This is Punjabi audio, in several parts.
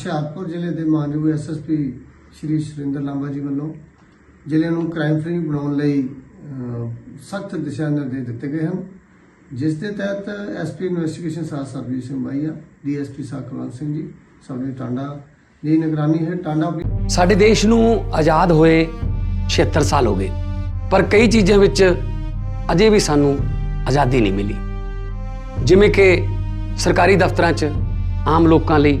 ਹੁਸ਼ਿਆਰਪੁਰ ਜ਼ਿਲ੍ਹੇ ਦੇ ਮਾਨਯੋਗ ਐਸਐਸਪੀ ਸ਼੍ਰੀ ਸੁਰਿੰਦਰ ਲਾਂਬਾ ਜੀ ਵੱਲੋਂ ਜ਼ਿਲ੍ਹੇ ਨੂੰ ਕ੍ਰਾਈਮ ਫ੍ਰੀ ਬਣਾਉਣ ਲਈ ਸਖਤ ਦਿਸ਼ਾ ਨਿਰਦੇਸ਼ ਦਿੱਤੇ ਗਏ ਹਨ, ਜਿਸ ਦੇ ਤਹਿਤ ਐਸਪੀ ਇਨਵੈਸਟੀਗੇਸ਼ਨ ਸਾਹ ਸਰਬਜੀਤ ਸਿੰਘ ਬਾਈਆ ਡੀਐਸਪੀ ਸਾਕਰਵਾਲ ਸਿੰਘ ਜੀ ਸਬਨੇ ਟਾਂਡਾ, ਦੀ ਨਿਗਰਾਨੀ ਹੈ ਟਾਂਡਾ ਸਾਡੇ ਦੇਸ਼ ਨੂੰ ਆਜ਼ਾਦ ਹੋਏ 76 ਸਾਲ ਹੋ ਗਏ, ਪਰ ਕਈ ਚੀਜ਼ਾਂ ਵਿੱਚ ਅਜੇ ਵੀ ਸਾਨੂੰ ਆਜ਼ਾਦੀ ਨਹੀਂ ਮਿਲੀ। ਜਿਵੇਂ ਕਿ ਸਰਕਾਰੀ ਦਫ਼ਤਰਾਂ 'ਚ ਆਮ ਲੋਕਾਂ ਲਈ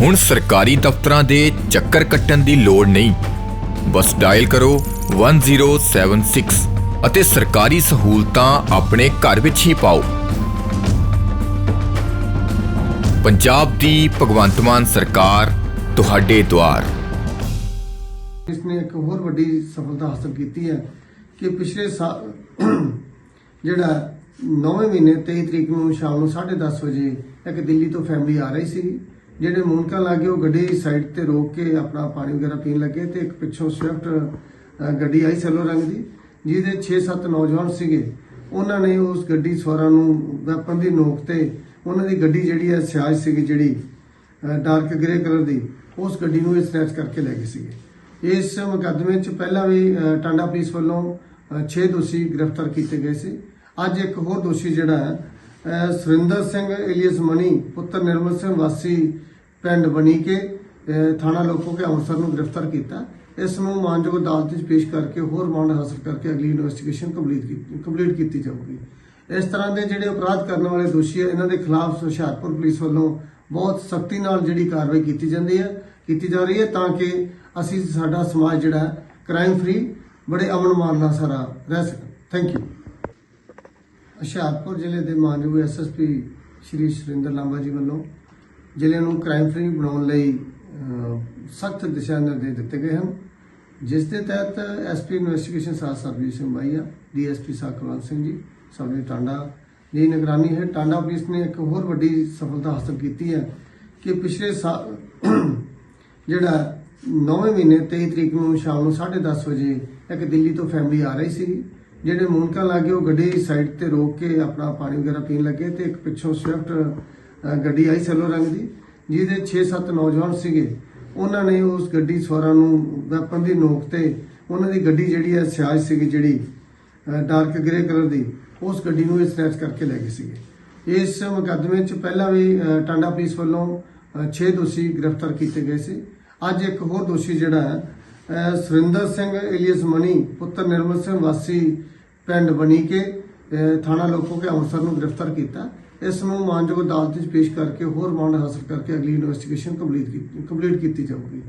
ਹੁਣ ਸਰਕਾਰੀ ਦਫ਼ਤਰਾਂ ਦੇ ਚੱਕਰ ਕੱਟਣ ਦੀ ਲੋੜ ਨਹੀਂ। ਬਸ ਡਾਇਲ ਕਰੋ 1076 ਅਤੇ ਸਰਕਾਰੀ ਸਹੂਲਤਾਂ ਆਪਣੇ ਘਰ ਵਿੱਚ ਹੀ ਪਾਓ। ਪੰਜਾਬ ਦੀ ਭਗਵੰਤ ਮਾਨ ਸਰਕਾਰ, ਤੁਹਾਡੇ ਦੁਆਰ। ਇਸ ਨੇ ਇੱਕ ਹੋਰ ਵੱਡੀ ਸਫਲਤਾ ਹਾਸਲ ਕੀਤੀ ਹੈ ਕਿ ਪਿਛਲੇ ਸਾਲ ਜਿਹੜਾ 9ਵੇਂ ਮਹੀਨੇ 23 ਤਰੀਕ ਨੂੰ ਸ਼ਾਮ ਨੂੰ 10:30 ਵਜੇ ਇੱਕ ਦਿੱਲੀ ਤੋਂ ਫੈਮਿਲੀ ਆ ਰਹੀ ਸੀ ਜਿਹੜੇ ਮੂਨਕਾ ਲਾਗੇ ਉਹ ਗੱਡੀ ਸਾਈਡ ਤੇ ਰੋਕ ਕੇ ਆਪਣਾ ਪਾਣੀ ਵਗੈਰਾ ਪੀਣ ਲੱਗੇ ਤੇ ਇੱਕ ਪਿੱਛੋਂ ਸਵਿਫਟ ਗੱਡੀ ਆਈ ਸੈਲੋ ਰੰਗ ਦੀ, ਜਿਹਦੇ 6-7 ਨੌਜਵਾਨ ਸੀਗੇ। ਉਹਨਾਂ ਨੇ ਉਸ ਗੱਡੀ ਸਵਾਰਾਂ ਨੂੰ ਵੈਪਨ ਦੀ ਨੋਕ ਤੇ ਉਹਨਾਂ ਦੀ ਗੱਡੀ ਜਿਹੜੀ ਹੈ ਸਿਆਜ ਸੀਗੀ ਜਿਹੜੀ ਡਾਰਕ ਗ੍ਰੇ ਕਲਰ ਦੀ, ਉਸ ਗੱਡੀ ਨੂੰ ਇਹ ਸਨੈਚ ਕਰਕੇ ਲੈ ਗਏ ਸੀਗੇ। ਇਸ ਮੁਕੱਦਮੇ 'ਚ ਪਹਿਲਾਂ ਵੀ ਟਾਂਡਾ ਪੁਲਿਸ ਵੱਲੋਂ 6 ਦੋਸ਼ੀ ਗ੍ਰਿਫਤਾਰ ਕੀਤੇ ਗਏ ਸੀ। ਅੱਜ ਇੱਕ ਹੋਰ ਦੋਸ਼ੀ ਜਿਹੜਾ ਹੈ ਸੁਰਿੰਦਰ ਸਿੰਘ ਏਲੀਅਸ ਮਣੀ ਪੁੱਤਰ ਨਿਰਮਲ ਸਿੰਘ ਵਾਸੀ, ਪਿੰਡ ਬਣੀ ਕੇ ਥਾਣਾ ਲੋਕੋ ਕੇ ਅੰਮ੍ਰਿਤਸਰ ਨੂੰ ਗ੍ਰਿਫਤਾਰ ਕੀਤਾ। ਇਸ ਨੂੰ ਮਾਨਯੋਗ ਅਦਾਲਤ ਵਿੱਚ ਪੇਸ਼ ਕਰਕੇ ਹੋਰ ਰਿਮਾਂਡ ਹਾਸਲ ਕਰਕੇ ਅਗਲੀ ਇਨਵੈਸਟੀਗੇਸ਼ਨ ਕੰਪਲੀਟ ਕੀਤੀ ਕੰਪਲੀਟ ਕੀਤੀ ਜਾਊਗੀ। ਇਸ ਤਰ੍ਹਾਂ ਦੇ ਜਿਹੜੇ ਅਪਰਾਧ ਕਰਨ ਵਾਲੇ ਦੋਸ਼ੀ ਹੈ ਇਹਨਾਂ ਦੇ ਖਿਲਾਫ ਹੁਸ਼ਿਆਰਪੁਰ ਪੁਲਿਸ ਵੱਲੋਂ ਬਹੁਤ ਸਖਤੀ ਨਾਲ ਜਿਹੜੀ ਕਾਰਵਾਈ ਕੀਤੀ ਜਾਂਦੀ ਹੈ ਕੀਤੀ ਜਾ ਰਹੀ ਹੈ ਤਾਂ ਕਿ ਅਸੀਂ ਸਾਡਾ ਸਮਾਜ ਜਿਹੜਾ ਕ੍ਰਾਈਮ ਫ੍ਰੀ ਬੜੇ ਅਮਨ ਮਾਨ ਨਾਲ ਸਾਰਾ ਰਹਿ ਸਕੇ ਥੈਂਕ ਯੂ ਹੁਸ਼ਿਆਰਪੁਰ ਜ਼ਿਲ੍ਹੇ ਦੇ ਮਾਨਯੋਗ ਐਸਐਸਪੀ ਸ਼੍ਰੀ ਸੁਰਿੰਦਰ ਲਾਂਬਾ ਜੀ ਵੱਲੋਂ ਜ਼ਿਲ੍ਹੇ ਨੂੰ ਕ੍ਰਾਈਮ ਫ੍ਰੀ ਬਣਾਉਣ ਲਈ ਸਖਤ ਦਿਸ਼ਾ ਨਿਰਦੇਸ਼ ਦਿੱਤੇ ਗਏ ਹਨ, ਜਿਸ ਦੇ ਤਹਿਤ ਐਸਪੀ ਇਨਵੈਸਟੀਗੇਸ਼ਨ ਸਾਹ ਸਰਬਜੀਤ ਸਿੰਘ ਬਾਈਆ ਡੀਐਸਪੀ ਸਾਕਰਵਾਲ ਸਿੰਘ ਜੀ ਸਬਨੇ ਟਾਂਡਾ ਦੀ ਨਿਗਰਾਨੀ ਹੈ ਟਾਂਡਾ ਪੁਲਿਸ ਨੇ ਇੱਕ ਹੋਰ ਵੱਡੀ ਸਫਲਤਾ ਹਾਸਲ ਕੀਤੀ ਹੈ ਕਿ ਪਿਛਲੇ ਸਾਲ ਜਿਹੜਾ 9ਵੇਂ ਮਹੀਨੇ 23 ਤਰੀਕ ਨੂੰ ਸ਼ਾਮ ਨੂੰ 10:30 ਵਜੇ ਇੱਕ ਦਿੱਲੀ ਤੋਂ ਫੈਮਿਲੀ ਆ ਰਹੀ ਸੀ ਜਿਹੜੇ ਮੂਨਕਾ ਲਾਗੇ ਉਹ ਗੱਡੀ ਸਾਈਡ ਤੇ ਰੋਕ ਕੇ ਆਪਣਾ ਪਾਣੀ ਵਗੈਰਾ ਪੀਣ ਲੱਗੇ ਤੇ ਇੱਕ ਪਿੱਛੋਂ ਸਵਿਫਟ ਗੱਡੀ ਆਈ ਸੈਲੋ ਰੰਗ ਦੀ, ਜਿਹਦੇ 6-7 ਨੌਜਵਾਨ ਸੀਗੇ। ਉਹਨਾਂ ਨੇ ਉਸ ਗੱਡੀ ਸਵਾਰਾਂ ਨੂੰ ਵੈਪਨ ਦੀ ਨੋਕ ਤੇ ਉਹਨਾਂ ਦੀ ਗੱਡੀ ਜਿਹੜੀ ਹੈ, ਸਿਆਜ ਸੀਗੀ ਜਿਹੜੀ ਡਾਰਕ ਗ੍ਰੇ ਕਲਰ ਦੀ, ਉਸ ਗੱਡੀ ਨੂੰ ਇਹ ਸਨੈਚ ਕਰਕੇ ਲੈ ਗਏ ਸੀਗੇ। ਇਸ ਮੁਕੱਦਮੇ 'ਚ ਪਹਿਲਾਂ ਵੀ ਟਾਂਡਾ ਪੁਲਿਸ ਵੱਲੋਂ 6 ਦੋਸ਼ੀ ਗ੍ਰਿਫਤਾਰ ਕੀਤੇ ਗਏ ਸੀ। ਅੱਜ ਇੱਕ ਹੋਰ ਦੋਸ਼ੀ ਜਿਹੜਾ ਹੈ ਸੁਰਿੰਦਰ ਸਿੰਘ ਏਲੀਅਸ ਮਣੀ ਪੁੱਤਰ ਨਿਰਮਲ ਸਿੰਘ ਵਾਸੀ, ਪਿੰਡ ਬਣੀ ਕੇ ਥਾਣਾ ਲੋਕੋ ਕੇ ਅੰਮ੍ਰਿਤਸਰ ਨੂੰ ਗ੍ਰਿਫਤਾਰ ਕੀਤਾ। ਇਸ ਨੂੰ ਮਾਨਯੋਗ ਅਦਾਲਤ ਵਿੱਚ ਪੇਸ਼ ਕਰਕੇ ਹੋਰ ਰਿਮਾਂਡ ਹਾਸਲ ਕਰਕੇ ਅਗਲੀ ਇਨਵੈਸਟੀਗੇਸ਼ਨ ਕੰਪਲੀਟ ਕੀਤੀ ਕੰਪਲੀਟ ਕੀਤੀ ਜਾਊਗੀ।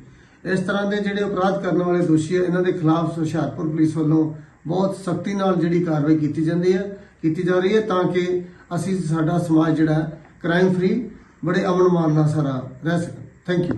ਇਸ ਤਰ੍ਹਾਂ ਦੇ ਜਿਹੜੇ ਅਪਰਾਧ ਕਰਨ ਵਾਲੇ ਦੋਸ਼ੀ ਹੈ ਇਹਨਾਂ ਦੇ ਖਿਲਾਫ ਹੁਸ਼ਿਆਰਪੁਰ ਪੁਲਿਸ ਵੱਲੋਂ ਬਹੁਤ ਸਖਤੀ ਨਾਲ ਜਿਹੜੀ ਕਾਰਵਾਈ ਕੀਤੀ ਜਾਂਦੀ ਹੈ, ਕੀਤੀ ਜਾ ਰਹੀ ਹੈ ਤਾਂ ਕਿ ਅਸੀਂ ਸਾਡਾ ਸਮਾਜ ਜਿਹੜਾ ਕ੍ਰਾਈਮ ਫ੍ਰੀ ਬੜੇ ਅਮਨ ਮਾਨ ਨਾਲ ਸਾਰਾ ਰਹਿ ਸਕੇ ਥੈਂਕ ਯੂ